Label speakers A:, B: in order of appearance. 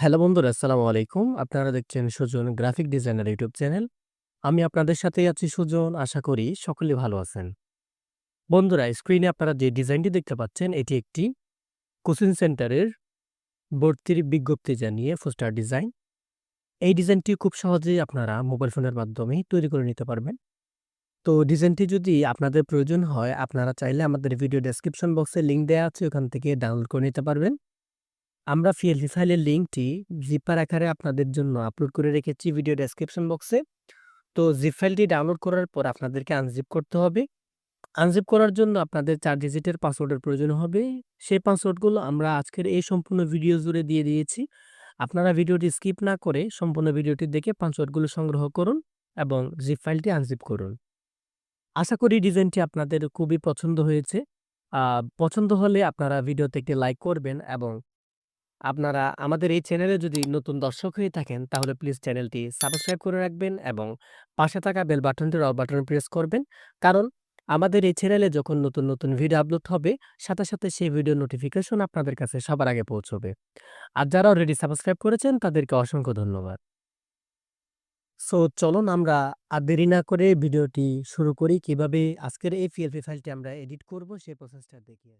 A: Hello বন্ধুরা, আসসালামু আলাইকুম। আপনারা দেখছেন Sujan graphic designer YouTube channel. আমি আপনাদের সাথেই আছি সুজন। আশা করি সকলে ভালো আছেন। বন্ধুরা, স্ক্রিনে আপনারা যে ডিজাইনটি দেখতে পাচ্ছেন, এটি একটি কোচিং সেন্টারের ভর্তির বিজ্ঞপ্তি জানিয়ে পোস্টার ডিজাইন। এই ডিজাইনটি খুব সহজেই আপনারা মোবাইল ফোনের মাধ্যমেই তৈরি করে নিতে পারবেন। তো ডিজাইনটি যদি আপনাদের প্রয়োজন হয়, আপনারা চাইলে আমাদের ভিডিও ডেসক্রিপশন বক্সে লিঙ্ক দেওয়া আছে, ওখান থেকে ডাউনলোড করে নিতে পারবেন। আমরা পিএলপি ফাইলের লিঙ্কটি জিপার আকারে আপনাদের জন্য আপলোড করে রেখেছি ভিডিও ডেসক্রিপশন বক্সে। তো জিপ ফাইলটি ডাউনলোড করার পর আপনাদেরকে আনজিপ করতে হবে। আনজিপ করার জন্য আপনাদের চার ডিজিটের পাসওয়ার্ডের প্রয়োজন হবে। সেই পাসওয়ার্ডগুলো আমরা আজকের এই সম্পূর্ণ ভিডিও জুড়ে দিয়ে দিয়েছি। আপনারা ভিডিওটি স্কিপ না করে সম্পূর্ণ ভিডিওটি দেখে পাসওয়ার্ডগুলো সংগ্রহ করুন এবং জিপ ফাইলটি আনজিপ করুন। আশা করি ডিজাইনটি আপনাদের খুবই পছন্দ হয়েছে। পছন্দ হলে আপনারা ভিডিওতে একটি লাইক করবেন এবং আপনারা আমাদের এই চ্যানেলে যদি নতুন দর্শক হয়ে থাকেন, তাহলে প্লিজ চ্যানেলটি সাবস্ক্রাইব করে রাখবেন এবং পাশে থাকা বেল বাটনটির অল বাটন প্রেস করবেন। কারণ আমাদের এই চ্যানেলে যখন নতুন, নতুন ভিডিও আপলোড হবে, সাথে, সাথে সেই ভিডিও নোটিফিকেশন আপনাদের কাছে সবার আগে পৌঁছবে। আর যারা অলরেডি সাবস্ক্রাইব করেছেন, তাদেরকে অসংখ্য ধন্যবাদ। সো চলুন আমরা আর দেরি না করে ভিডিওটি শুরু করি। কীভাবে আজকের এই পিএলপি ফাইলটি আমরা এডিট করব, সেই প্রসেসটা দেখি।